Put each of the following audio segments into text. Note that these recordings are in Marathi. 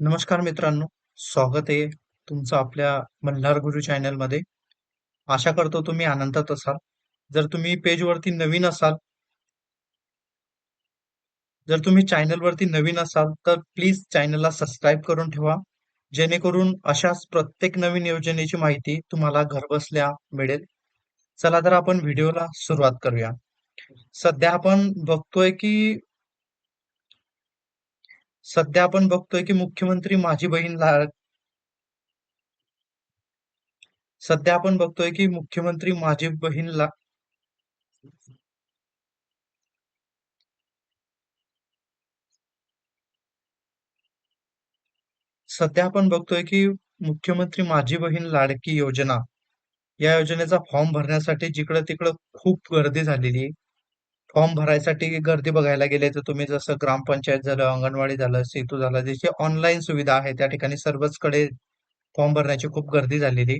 नमस्कार मित्रांनो, स्वागत आहे तुमचं आपल्या मल्हार गुरु चॅनलमध्ये. आशा करतो तुम्ही आनंदात असाल. जर तुम्ही पेजवरती नवीन असाल जर तुम्ही चॅनलवरती नवीन असाल, तर प्लीज चॅनलला सबस्क्राईब करून ठेवा. जेणेकरून अशाच प्रत्येक नवीन योजनेची माहिती तुम्हाला घरबसल्या मिळेल. चला तर आपण व्हिडिओला सुरुवात करूया. सध्या आपण बघतोय की सध्या आपण बघतोय की मुख्यमंत्री माझी बहीण लाड सध्या आपण बघतोय की मुख्यमंत्री माझी बहीण ला सध्या आपण बघतोय की मुख्यमंत्री माझी बहीण लाडकी योजना या योजनेचा फॉर्म भरण्यासाठी जिकडं तिकडं खूप गर्दी झालेली आहे. फॉर्म भरायसाठी गर्दी बघायला गेले तर तुम्ही जसं ग्रामपंचायत झालं, अंगणवाडी झालं, सेतू झालं, ज्याची ऑनलाईन सुविधा आहे त्या ठिकाणी सर्वचकडे फॉर्म भरण्याची खूप गर्दी झालेली.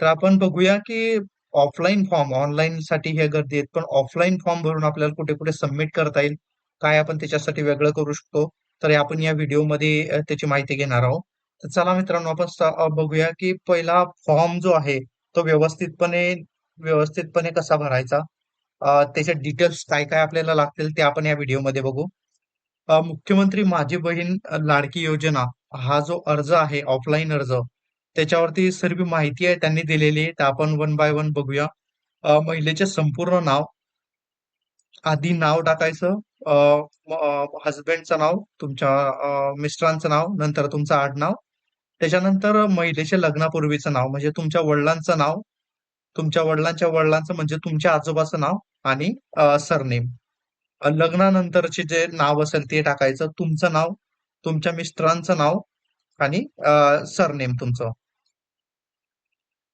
तर आपण बघूया की ऑफलाईन फॉर्म ऑनलाईन साठी हे गर्दी आहेत पण ऑफलाईन फॉर्म भरून आपल्याला कुठे कुठे सबमिट करता येईल काय आपण त्याच्यासाठी वेगळं करू शकतो तर आपण या व्हिडिओमध्ये त्याची माहिती घेणार आहोत. तर चला मित्रांनो आपण बघूया की पहिला फॉर्म जो आहे तो व्यवस्थितपणे व्यवस्थितपणे कसा भरायचा? त्याच्या डिटेल्स काय काय आपल्याला लागतील ते आपण या व्हिडिओमध्ये बघू. मुख्यमंत्री माझी बहीण लाडकी योजना हा जो अर्ज आहे ऑफलाईन अर्ज त्याच्यावरती सर्व माहिती आहे त्यांनी दिलेली आहे. आपण वन बाय वन बघूया. महिलेचे संपूर्ण नाव आधी नाव टाकायचं. हस्बंडचं नाव तुमच्या मिस्टरांचं नाव नंतर तुमचं आडनाव. त्याच्यानंतर महिलेचे लग्नापूर्वीचं नाव म्हणजे तुमच्या वडिलांचं नाव तुमच्या वडिलांच्या वडिलांचं म्हणजे तुमच्या आजोबाचं नाव आणि सरनेम. लग्नानंतरचे जे नाव असेल ते टाकायचं. तुमचं नाव तुमच्या मिस्टरांचं नाव आणि सरनेम तुमचं.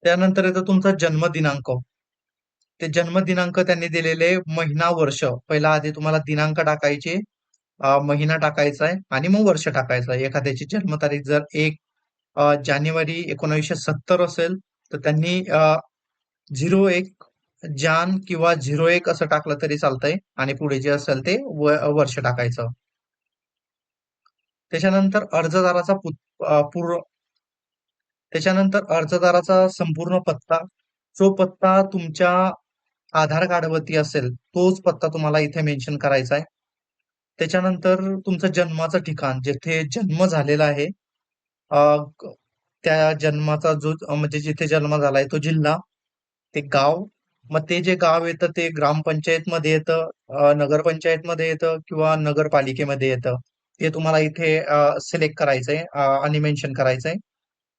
त्यानंतर येतं तुमचा जन्मदिनांक. ते जन्मदिनांक त्यांनी दिलेले महिना वर्ष. पहिला आधी तुम्हाला दिनांक टाकायचे. महिना टाकायचा आहे आणि मग वर्ष टाकायचं आहे. एखाद्याची जन्मतारीख जर एक जानेवारी एकोणीसशे सत्तर असेल तर त्यांनी झिरो एक जान किंवा झिरो एक असं टाकलं तरी चालतंय आणि पुढे जे असेल ते व- वर्ष टाकायचं. त्याच्यानंतर अर्जदाराचा पूर्ण त्याच्यानंतर अर्जदाराचा संपूर्ण पत्ता. जो पत्ता तुमच्या आधार कार्डवरती असेल तोच पत्ता तुम्हाला इथे मेन्शन करायचा आहे. त्याच्यानंतर तुमचं जन्माचं ठिकाण जिथे जन्म झालेला आहे त्या जन्माचा जो म्हणजे जिथे जन्म झालाय तो जिल्हा. ते गाव मग ते जे गाव येतं ते ग्रामपंचायत मध्ये येतं नगरपंचायतमध्ये नगरपंचायत मध्ये येतं किंवा नगरपालिकेमध्ये येतं ते तुम्हाला इथे सिलेक्ट करायचंय आणि मेन्शन करायचंय.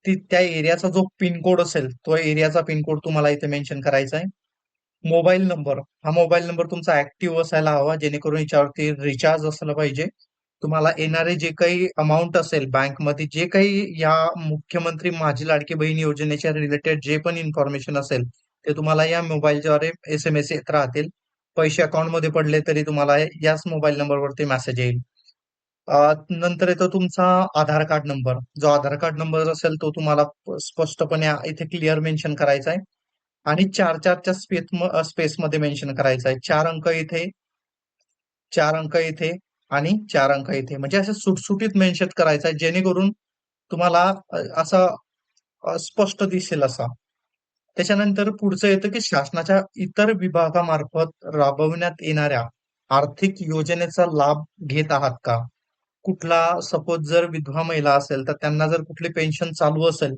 ती त्या एरियाचा जो पिनकोड असेल तो एरियाचा पिनकोड तुम्हाला इथे मेन्शन करायचा आहे मोबाईल नंबर हा मोबाईल नंबर तुमचा ऍक्टिव्ह असायला हवा जेणेकरून याच्यावरती रिचार्ज असलं पाहिजे. तुम्हाला येणारे जे काही अमाऊंट असेल बँकमध्ये जे काही या मुख्यमंत्री माझी लाडकी बहीण योजनेच्या रिलेटेड जे पण इन्फॉर्मेशन असेल ते तुम्हाला या मोबाईलद्वारे एस एम एस येत राहतील. पैसे अकाउंटमध्ये पडले तरी तुम्हाला याच मोबाईल नंबरवरती मेसेज येईल. नंतर येतो तुमचा आधार कार्ड नंबर जो आधार कार्ड नंबर असेल तो तुम्हाला स्पष्टपणे इथे क्लिअर मेन्शन करायचा आहे. आणि चार चारच्या स्पेस स्पेस मध्ये मेन्शन करायचं आहे. चार अंक इथे चार अंक इथे आणि चार अंक इथे. म्हणजे असं सुटसुटीत मेन्शन करायचं आहे जेणेकरून तुम्हाला असा असं स्पष्ट दिसेल असा. त्याच्यानंतर पुढचं येतं की शासनाच्या इतर विभागामार्फत राबवण्यात येणाऱ्या आर्थिक योजनेचा लाभ घेत आहात का? कुठला सपोज जर विधवा महिला असेल तर त्यांना जर कुठली पेन्शन चालू असेल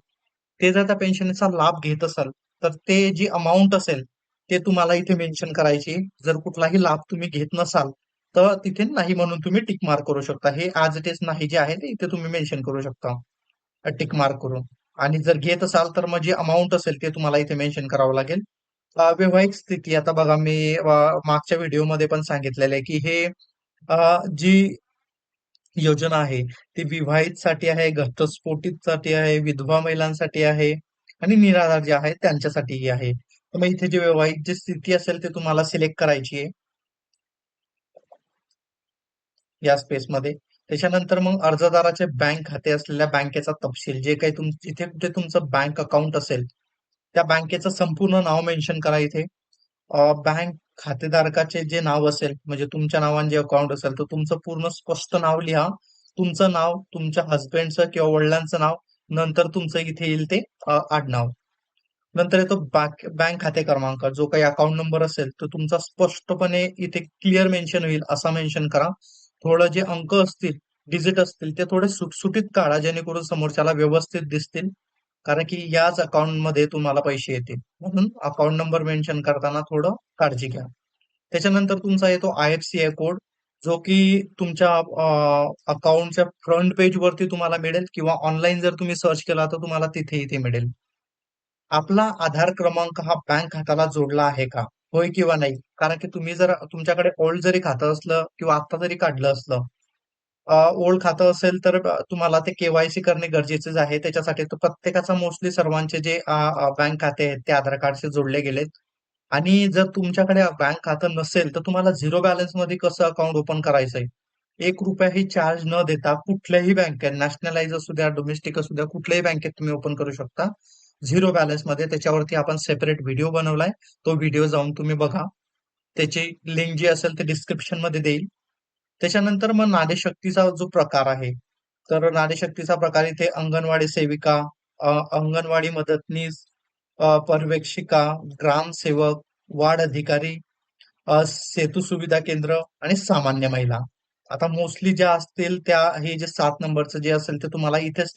ते जर त्या पेन्शनचा लाभ घेत असाल तर ते जी अमाऊंट असेल ते तुम्हाला इथे मेन्शन करायची. जर कुठलाही लाभ तुम्ही घेत नसाल तर तिथे नाही म्हणून तुम्ही टिक मार्क करू शकता. हे आज इट इज नाही जे आहे ते इथे तुम्ही मेन्शन करू शकता. टिक मार्क करून. आणि जर घेत असाल तर मग जे अमाऊंट असेल ते तुम्हाला इथे मेन्शन करावं लागेल. अ, वैवाहिक स्थिती आता बघा मी मागच्या व्हिडिओमध्ये पण सांगितलेलं आहे की हे जी योजना आहे ती विवाहितसाठी आहे घटस्फोटितसाठी आहे विधवा महिलांसाठी आहे आणि निराधार जे आहे त्यांच्यासाठीही आहे. तर मग इथे जे वैवाहिक जी स्थिती असेल ते तुम्हाला सिलेक्ट करायची आहे. या स्पेसमध्ये त्याच्यानंतर मग अर्जदाराचे बँक खाते असलेल्या बँकेचा तपशील जे काही तुम जिथे कुठे तुमचं बँक अकाउंट असेल त्या बँकेचं संपूर्ण नाव मेन्शन करा इथे. बँक खातेधारकाचे जे नाव असेल म्हणजे तुमच्या नावाने जे अकाउंट असेल तर तुमचं पूर्ण स्पष्ट नाव लिहा. तुमचं नाव तुमच्या हस्बंडचं किंवा वडिलांचं नाव नंतर तुमचं इथे येईल ते आडनाव. नंतर येतो बँक बँक खाते क्रमांक. जो काही अकाउंट नंबर असेल तो तुमचा स्पष्टपणे इथे क्लिअर मेन्शन होईल असा मेन्शन करा. थोडं जे अंक असतील डिजिट असतील ते थोडे सुटसुटीत काढा जेणेकरून समोरच्याला व्यवस्थित दिसतील. कारण की याच अकाउंटमध्ये तुम्हाला पैसे येतील. म्हणून अकाउंट नंबर मेन्शन करताना थोडं काळजी घ्या. त्याच्यानंतर तुमचा येतो I F C I code जो की तुमच्या अकाउंटच्या फ्रंट पेज वरती तुम्हाला मिळेल किंवा ऑनलाईन जर तुम्ही सर्च केला तर तुम्हाला तिथे इथे मिळेल. आपला आधार क्रमांक हा बँक खात्याला जोडला आहे का? होय किंवा नाही? कारण की तुम्ही जर तुमच्याकडे ओल्ड जरी खातं असलं किंवा आता जरी काढलं असलं ओल्ड खातं असेल तर तुम्हाला ते केवायसी करणे गरजेचेच आहे. त्याच्यासाठी तर प्रत्येकाचा मोस्टली सर्वांचे जे बँक खाते आहेत ते आधार कार्डशी जोडले गेलेत. आणि जर तुमच्याकडे बँक खातं नसेल तर तुम्हाला झिरो बॅलन्समध्ये कसं अकाउंट ओपन करायचंय? एक रुपयाही चार्ज न देता कुठल्याही बँकेत नॅशनलाइज असू द्या डोमेस्टिक असू द्या कुठल्याही बँकेत तुम्ही ओपन करू शकता. झिरो बॅलन्समध्ये त्याच्यावरती आपण सेपरेट व्हिडिओ बनवलाय. तो व्हिडिओ जाऊन तुम्ही बघा. त्याची लिंक जी असेल ते डिस्क्रिप्शनमध्ये देईल. त्याच्यानंतर मग नारीशक्तीचा जो प्रकार आहे तर नारीशक्तीचा प्रकार इथे अंगणवाडी सेविका अंगणवाडी मदतनीस पर्यवेक्षिका ग्रामसेवक वार्ड अधिकारी सेतू सुविधा केंद्र आणि सामान्य महिला. आता मोस्टली ज्या असतील त्या हे जे सात नंबरचं जे असेल ते तुम्हाला इथेच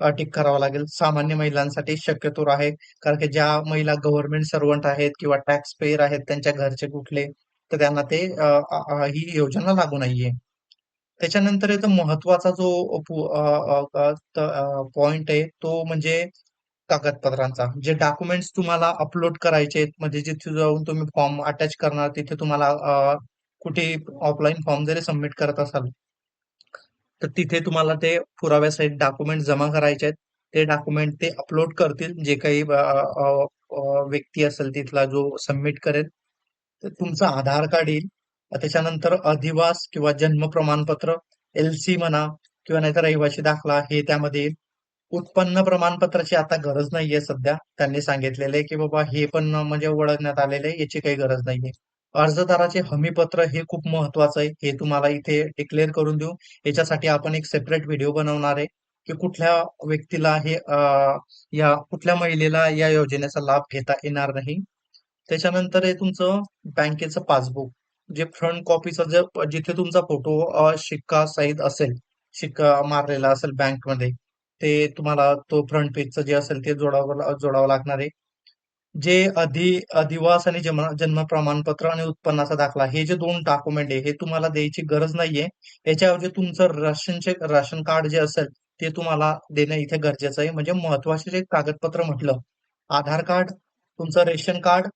टिक करावा लागेल. सामान्य महिलांसाठी शक्यतो आहे. कारण की ज्या महिला गव्हर्नमेंट सर्वंट आहेत किंवा टॅक्स पेयर आहेत त्यांच्या घरचे कुठले तर त्यांना ते ही योजना लागू नाहीये. त्याच्यानंतर येतो महत्त्वाचा जो पॉइंट आहे तो म्हणजे कागदपत्रांचा. जे डॉक्युमेंट्स तुम्हाला अपलोड करायचे म्हणजे जिथे जाऊन तुम्ही फॉर्म अटॅच करणार तिथे तुम्हाला कुठे ऑफलाईन फॉर्म जरी सबमिट करत असाल तर तिथे तुम्हाला ते पुराव्यासाठी डॉक्युमेंट जमा करायचे आहेत. ते डॉक्युमेंट ते अपलोड करतील. जे काही व्यक्ती असेल तिथला जो सबमिट करेल तर तुमचं आधार कार्ड येईल. त्याच्यानंतर अधिवास किंवा जन्म प्रमाणपत्र एल सी म्हणा किंवा नाहीतर रहिवासी दाखला हे त्यामध्ये येईल. उत्पन्न प्रमाणपत्राची आता गरज नाहीये सध्या. त्यांनी सांगितलेले की बाबा हे पण म्हणजे ओळखण्यात आलेले याची काही गरज नाहीये. अर्जदाराचे हमीपत्र हे खूप महत्वाचं आहे. हे तुम्हाला इथे डिक्लेअर करून देऊ. याच्यासाठी आपण एक सेपरेट व्हिडिओ बनवणार आहे की कुठल्या व्यक्तीला हे या कुठल्या महिलेला या योजनेचा लाभ घेता येणार नाही. त्याच्यानंतर हे तुमचं बँकेचं पासबुक. जे फ्रंट कॉपीचं जे जिथे तुमचा फोटो शिक्का सहित असेल शिक्का मारलेला असेल बँकमध्ये ते तुम्हाला तो फ्रंट पेजचं जे असेल ते जोडावं जोडावं लागणार आहे. जे अधि अधिवास आणि जन्म जन्म प्रमाणपत्र आणि उत्पन्नाचा दाखला हे जे दोन डॉक्युमेंट आहे हे तुम्हाला द्यायची गरज नाहीये. याच्याऐवजी तुमचं राशनचे राशन कार्ड जे असेल ते तुम्हाला देणं इथे गरजेचं आहे. म्हणजे महत्त्वाचे जे कागदपत्र म्हटलं आधार कार्ड तुमचं रेशन कार्ड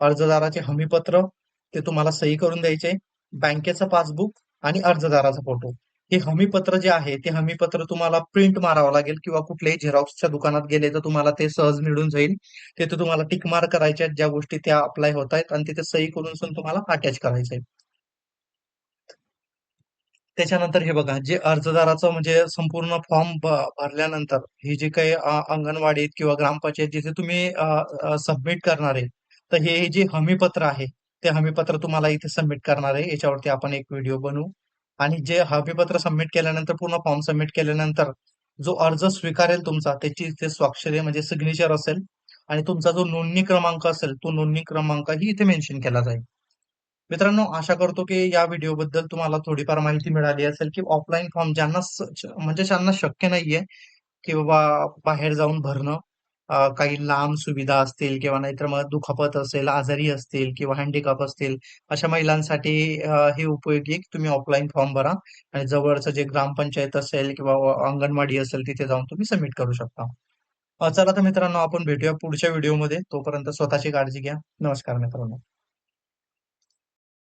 अर्जदाराचे हमीपत्र ते तुम्हाला सही करून द्यायचे. बँकेचं पासबुक आणि अर्जदाराचा फोटो हे हमीपत्र जे आहे ते हमीपत्र तुम्हाला प्रिंट मारावं लागेल किंवा कुठल्याही झेरॉक्सच्या दुकानात गेले तर तुम्हाला ते सहज मिळून जाईल. तिथे तुम्हाला टिक मार्क करायच्या आहेत ज्या गोष्टी त्या अप्लाय होत आहेत आणि तिथे सही करून तुम्हाला अटॅच करायचं आहे. त्याच्यानंतर हे बघा जे अर्जदाराचं म्हणजे संपूर्ण फॉर्म भरल्यानंतर हे जे काही अंगणवाडीत किंवा ग्रामपंचायत जिथे तुम्ही सबमिट करणार आहे तर हे जे हमीपत्र आहे ते हमीपत्र तुम्हाला इथे सबमिट करणार आहे. याच्यावरती आपण एक व्हिडिओ बनवू. आणि जे हमीपत्र सबमिट केल्यानंतर पूर्ण फॉर्म सबमिट केल्यानंतर जो अर्ज स्वीकारेल तुमचा त्याची इथे स्वाक्षरी म्हणजे सिग्नेचर असेल आणि तुमचा जो नोंदणी क्रमांक असेल तो नोंदणी क्रमांक ही इथे मेन्शन केला जाईल. मित्रांनो आशा करतो की या व्हिडिओ बद्दल तुम्हाला थोडीफार माहिती मिळाली असेल की ऑफलाईन फॉर्म ज्यांना म्हणजे ज्यांना शक्य नाहीये की बाबा बाहेर जाऊन भरणं काही लांब सुविधा असतील किंवा नाहीतर मग दुखापत असेल आजारी असतील किंवा हँडिकॅप असतील अशा महिलांसाठी हे उपयोगी तुम्ही ऑफलाईन फॉर्म भरा आणि जवळचं जे ग्रामपंचायत असेल किंवा अंगणवाडी असेल तिथे जाऊन तुम्ही सबमिट करू शकता. चला तर मित्रांनो आपण भेटूया पुढच्या व्हिडिओमध्ये तोपर्यंत स्वतःची काळजी घ्या. नमस्कार मित्रांनो.